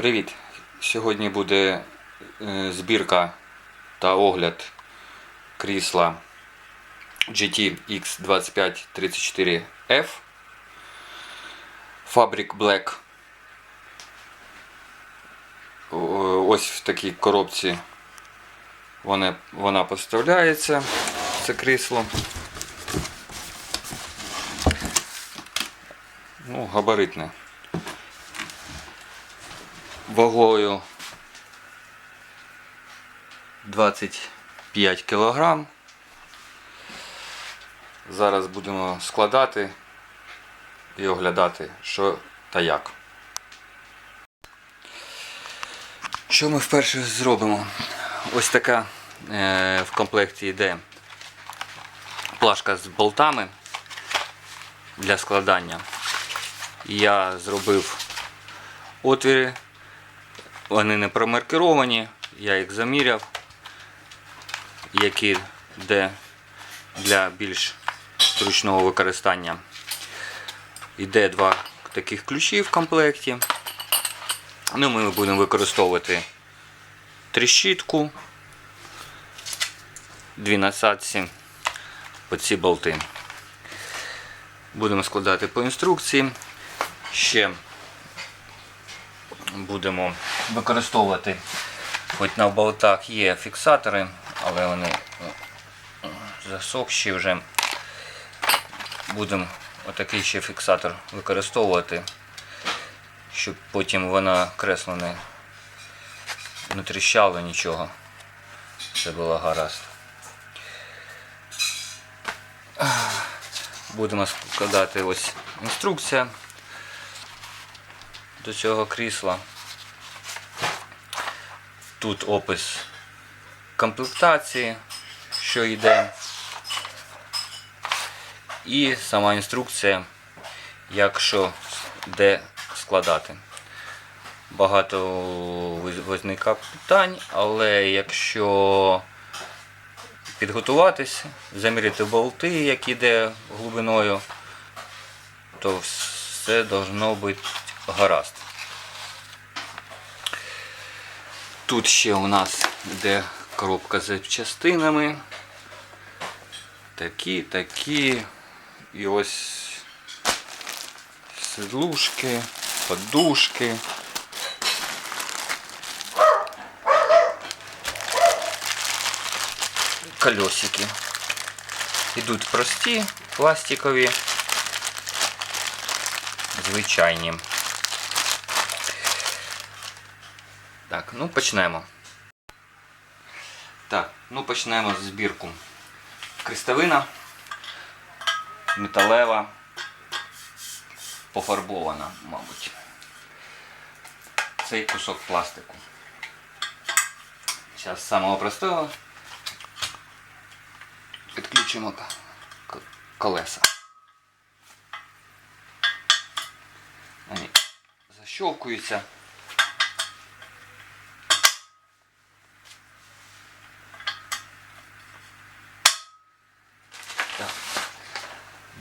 Привіт! Сьогодні буде е, збірка та огляд крісла GT X2534F Fabric Black. Ось в такій коробці вона, вона поставляється, це крісло. Ну, габаритне. Вагою 25 кг. Зараз будемо складати і оглядати, що та як. Що ми вперше зробимо? Ось така е, в комплекті йде плашка з болтами для складання. Я зробив отвіри, вони не промаркеровані, я їх заміряв, які де для більш зручного використання. Йде два таких ключі в комплекті. Ну, ми будемо використовувати тріщітку, дві насадці, оці болти. Будемо складати по інструкції. Ще будемо використовувати, хоч на болтах є фіксатори, але вони е, засохші вже. Будемо отакий ще фіксатор використовувати, щоб потім вона кресло не, не тріщало нічого. Це було гаразд. Будемо складати ось інструкція до цього крісла. Тут опис комплектації, що йде. І сама інструкція, як що де складати. Багато виникає питань, але якщо підготуватись, заміряти болти, як іде глибиною, то все должно бути гаразд. Тут ще у нас йде коробка з запчастинами. Такі, такі. І ось сидлушки, подушки. Колесики. Ідуть прості, пластикові, звичайні. Так, ну почнемо. Так, ну почнемо з збірку. Крестовина металева, пофарбована, мабуть. Цей кусок пластику. Зараз з самого простого підключимо колеса. Вони защелкуються.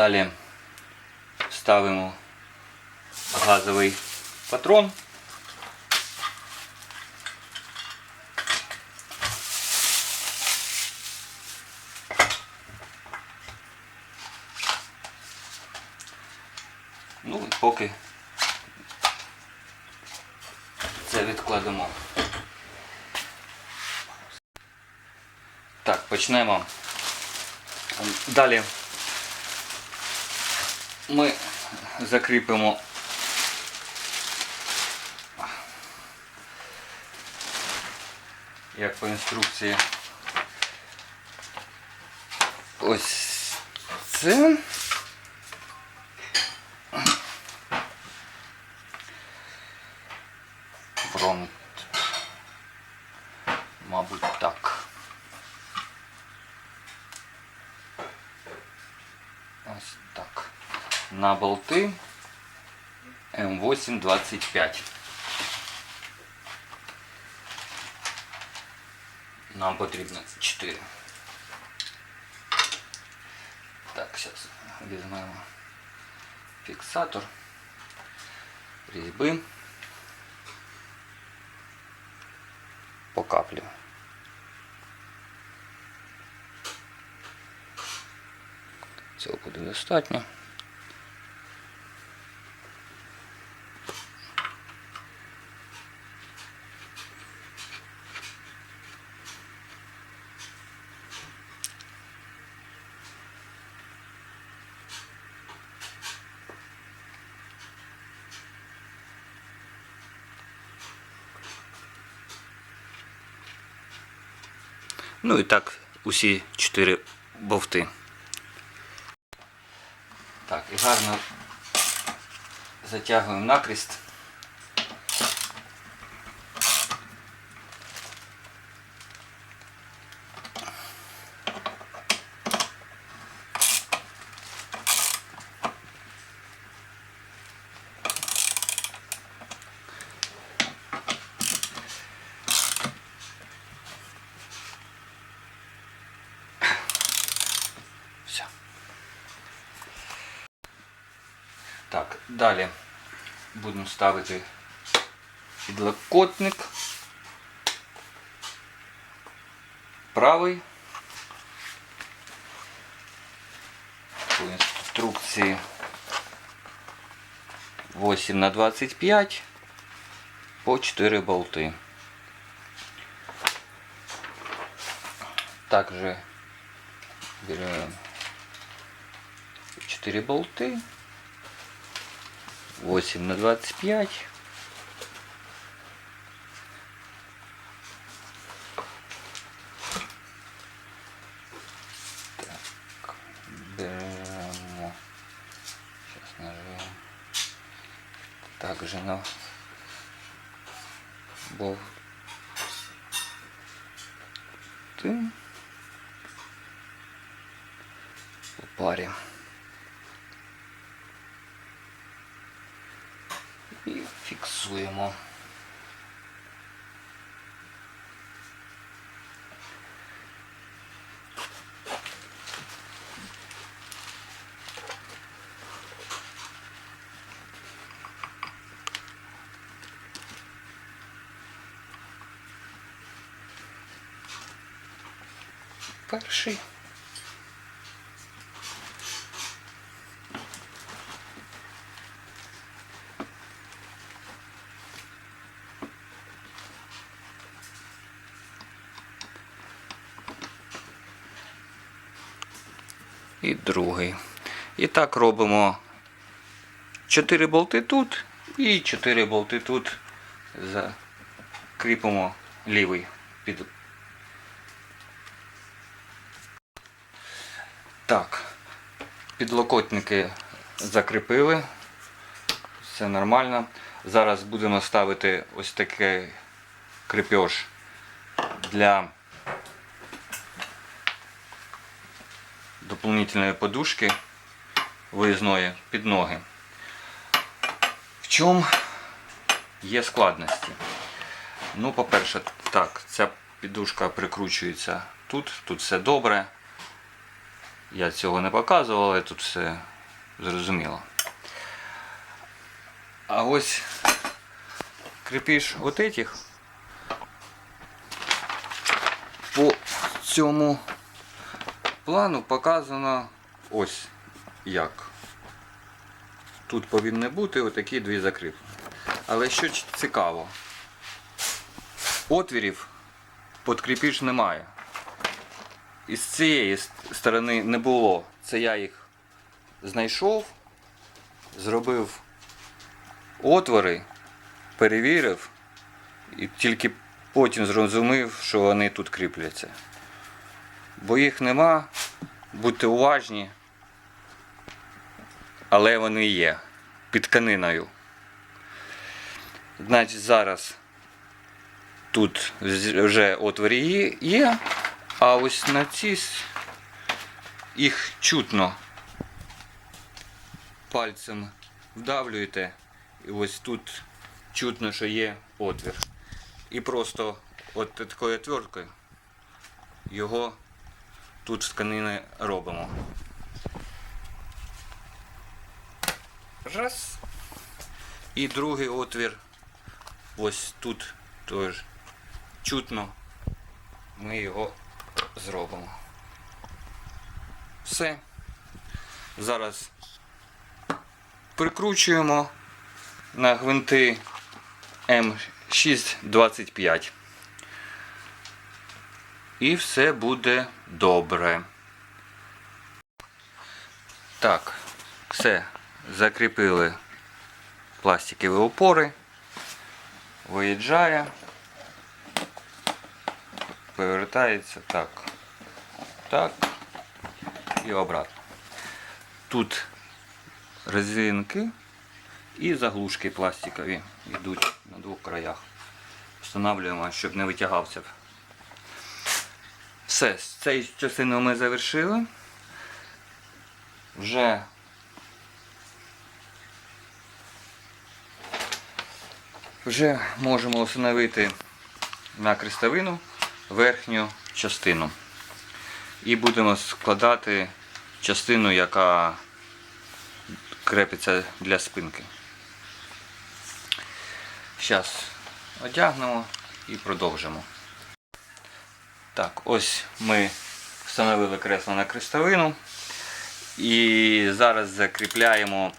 Далі ставимо газовий патрон. Ну і поки це відкладемо. Так, почнемо. Далі ми закріпимо як по інструкції ось це. На болти М825. Нам потрібно 4. Так, зараз візьмемо фіксатор різьби. по каплі. Цього буде достатньо. Ну і так усі чотири бовти. Так, і гарно затягуємо накріст. далі будемо ставити підлокотник. Правий. По інструкції 8 на 25 по 4 болти. Также берем 4 болты. 8 на 25. Так, беремо. Сейчас нажмем. Также на болты. По паре. Перший. і другий. І так робимо 4 болти тут і 4 болти тут. Закріпимо лівий під. Так, підлокотники закріпили. Все нормально. Зараз будемо ставити ось такий крепеж для дополнительної подушки виїзної під ноги. В чому є складності? Ну, по-перше, так, ця підушка прикручується тут, тут все добре. Я цього не показував, але тут все зрозуміло. А ось крепіш от этих по цьому плану показано ось як. Тут повинні бути отакі дві закріплення. Але що цікаво, отвірів під кріпіж немає. І з цієї сторони не було. Це я їх знайшов, зробив отвори, перевірив і тільки потім зрозумів, що вони тут кріпляться бо їх нема. Будьте уважні, але вони є під тканиною. Значить, зараз тут вже отворі є- є, а ось на ці їх чутно пальцем вдавлюєте, і ось тут чутно, що є отвір. І просто от такою отверткою його тут з тканини робимо. Раз. І другий отвір ось тут теж чутно ми його зробимо. Все. Зараз прикручуємо на гвинти М625. І все буде добре. Так, все. Закріпили пластикові опори. Виїжджає. Повертається так. Так. І обратно. Тут резинки і заглушки пластикові йдуть на двох краях. Встановлюємо, щоб не витягався. Все, з цією частиною ми завершили. Вже вже можемо встановити на крестовину верхню частину. І будемо складати частину, яка крепиться для спинки. Зараз одягнемо і продовжимо. Так, ось ми встановили кресло на крестовину. І зараз закріпляємо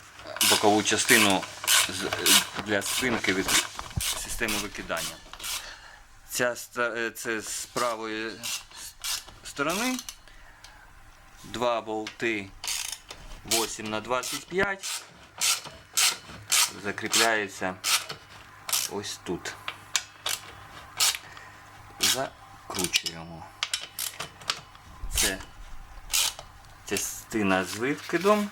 бокову частину для спинки від системи викидання. Ця, е, це з правої сторони. Два болти 8 на 25 закріпляється ось тут. Закручуємо. Це частина з викидом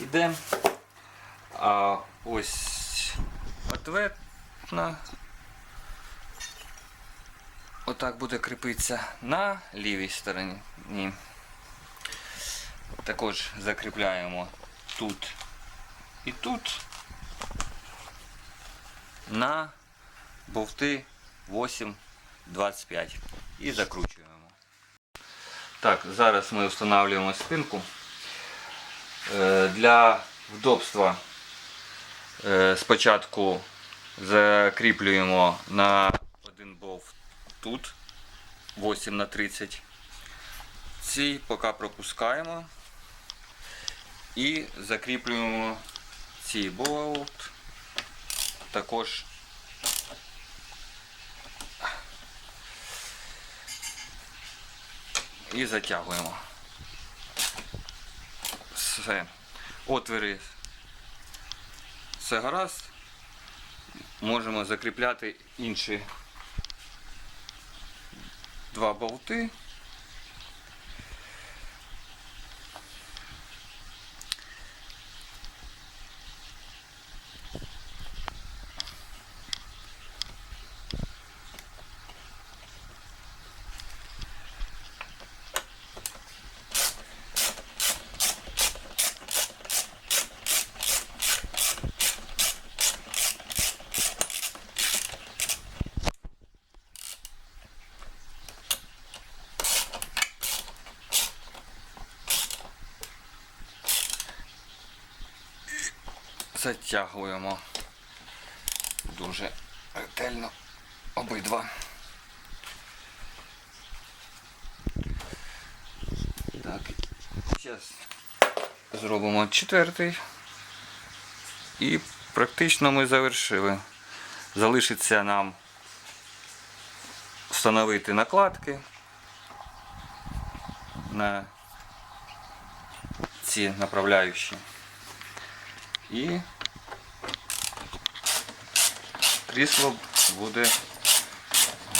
іде. А ось ответна отак буде кріпитися на лівій стороні. Ні. Також закріпляємо тут і тут на болти 8,25 і закручуємо. Так, зараз ми встановлюємо спинку. Е, Для вдобства е, спочатку закріплюємо на тут 8 на 30. Ці поки пропускаємо і закріплюємо цей болт також і затягуємо. Все. Отвіри все гаразд. Можемо закріпляти інші два болти. Затягуємо дуже ретельно обидва. Так, зараз зробимо четвертий. І практично ми завершили. Залишиться нам встановити накладки на ці направляючі. І крісло буде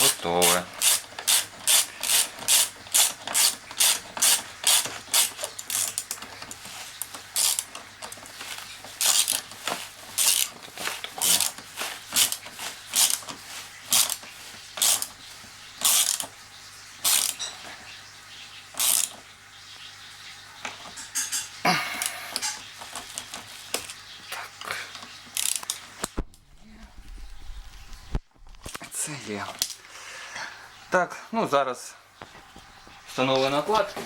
готове. Что-то там такое. Це є. Так, ну зараз встановлено накладки.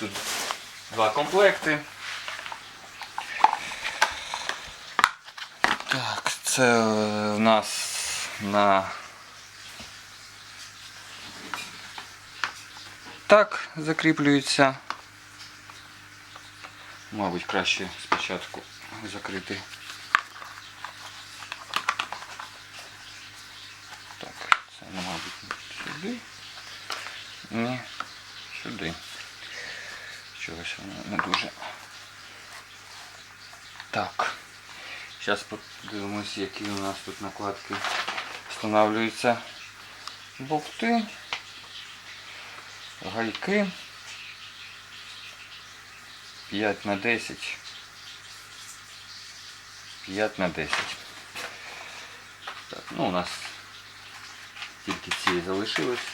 Тут два комплекти. Так, Це в нас на так закріплюється. Мабуть, краще спочатку закрити. Так, це, ну, мабуть, сюди. Ні, сюди. Чогось воно не дуже. Так. Зараз подивимось, які у нас тут накладки встановлюються. Болти, гайки. 5 на 10. 5 на 10. Так, ну у нас тільки ці залишились.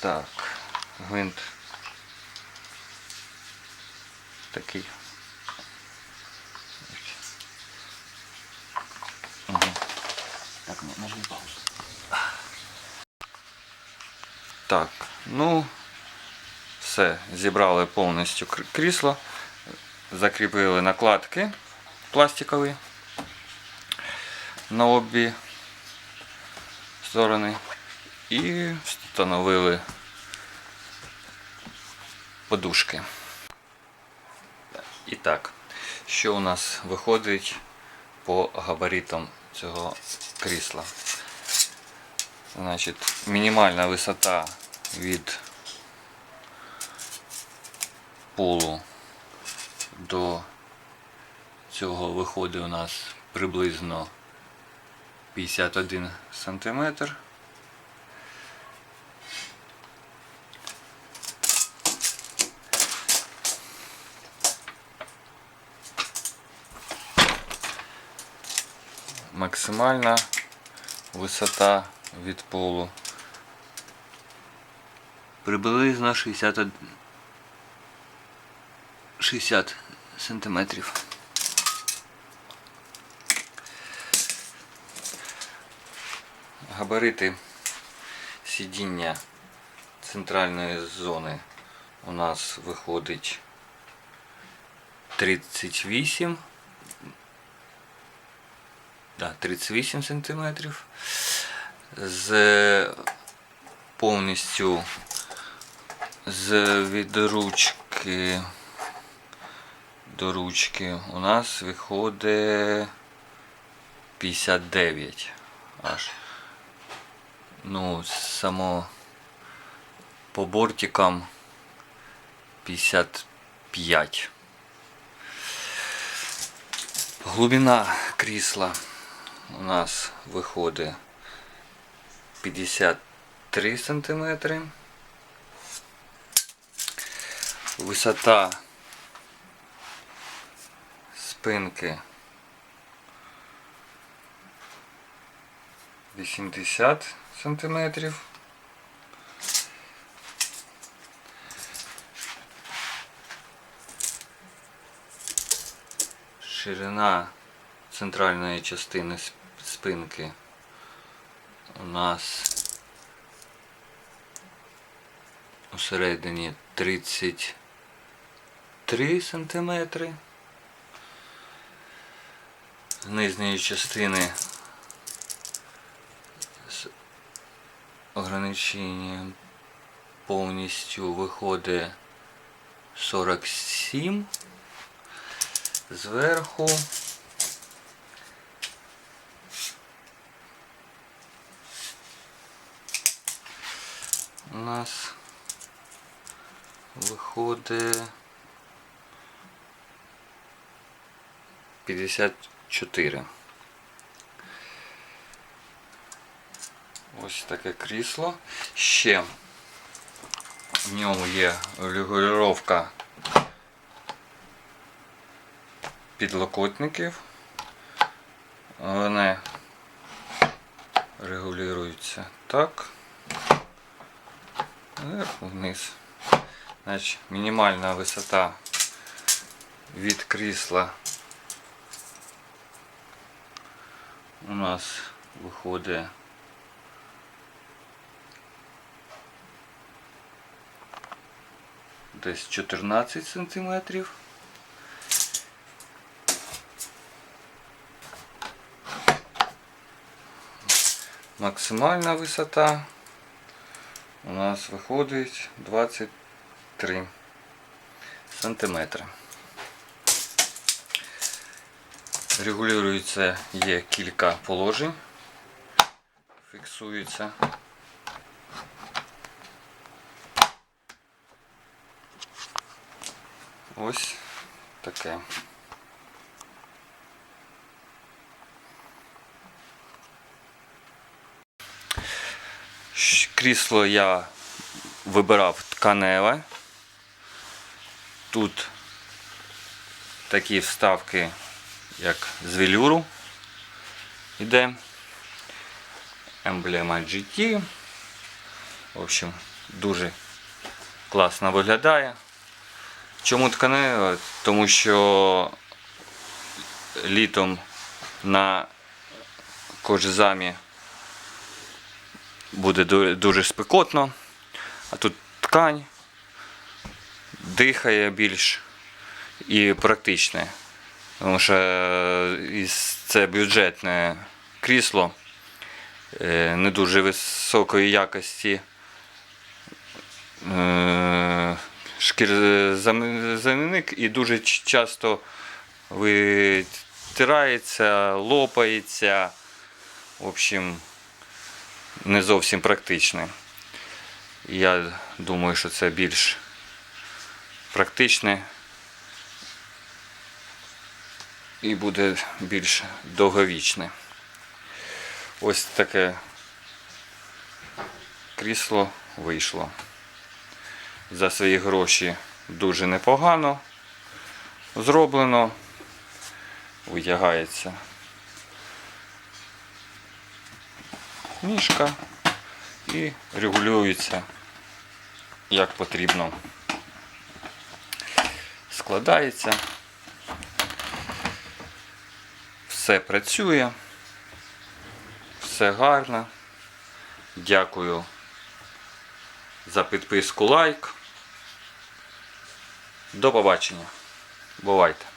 Так, гвинт такий. Ну, нажми паузу. Так, ну все, зібрали повністю крісло, закріпили накладки пластикові на обі сторони і встановили подушки. І так, що у нас виходить по габаритам цього крісла? Значить, мінімальна висота від полу до цього виходить у нас приблизно 51 сантиметр. Максимальна висота від полу приблизно 61 60 сантиметрів. Габарити сидіння центральної зони у нас виходить 38 да, 38 сантиметрів. З повністю з від ручки до ручки у нас виходить 59 аж. Ну, само по бортикам 55. Глубина крісла у нас виходить 53 сантиметри. Висота спинки 80 сантиметрів. Ширина центральної частини сп- спинки у нас усередині 33 сантиметри. Нижньої частини з ограниченням повністю виходить 47 зверху у нас виходить 54. Ось таке крісло. Ще в ньому є регулювання підлокотників. Вони регулюються так зверху вниз. Значить, мінімальна висота від крісла у нас виходить. Десь 14 сантиметрів. Максимальна висота у нас виходить 23 сантиметри. Регулюється є кілька положень. Фіксується. Ось таке. Крісло я вибирав тканеве. Тут такі вставки, як з велюру іде. Емблема GT. В общем, дуже класно виглядає. Чому тканеве? Тому що літом на кожзамі буде дуже спекотно, а тут ткань дихає більш і практичне. Тому що е, це бюджетне крісло е, не дуже високої якості. е, Шкірзамінник і дуже часто витирається, лопається. В общем, не зовсім практичне. Я думаю, що це більш практичне і буде більш довговічне. Ось таке крісло вийшло. За свої гроші дуже непогано зроблено. Витягається ніжка і регулюється як потрібно. Складається. Все працює. Все гарно. Дякую за підписку лайк. До побачення. Бувайте!